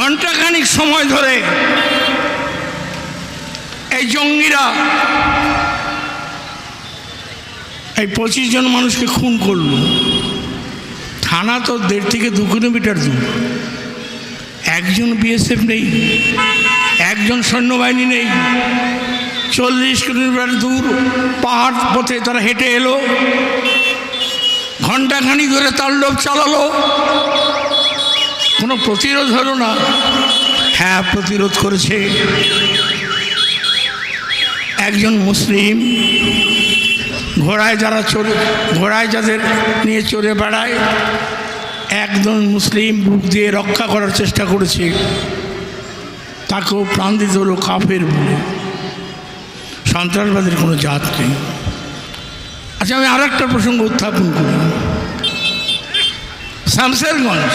ঘন্টাখানিক সময় ধরে এই জঙ্গিরা এই পঁচিশ জন মানুষকে খুন করল। থানা তো দেড় থেকে দু কিলোমিটার দূর। একজন বিএসএফ নেই, একজন সৈন্যবাহিনী নেই। চল্লিশ কিলোমিটার দূর পাহাড় পথে তারা হেঁটে এলো। ঘন্টাখানি ধরে তাণ্ডব চালালো। কোনো প্রতিরোধ হলো না। হ্যাঁ প্রতিরোধ করেছে। একজন মুসলিম ঘোড়ায় যারা চড়ে, ঘোড়ায় যাদের নিয়ে চড়ে বেড়ায়, একজন মুসলিম বুক দিয়ে রক্ষা করার চেষ্টা করেছে। তাকেও প্রাণ দিতে হলো কাফের বলে। সন্ত্রাসবাদের কোনো জাত নেই। আচ্ছা আমি আর একটা প্রসঙ্গ উত্থাপন করি। শামসেরগঞ্জ।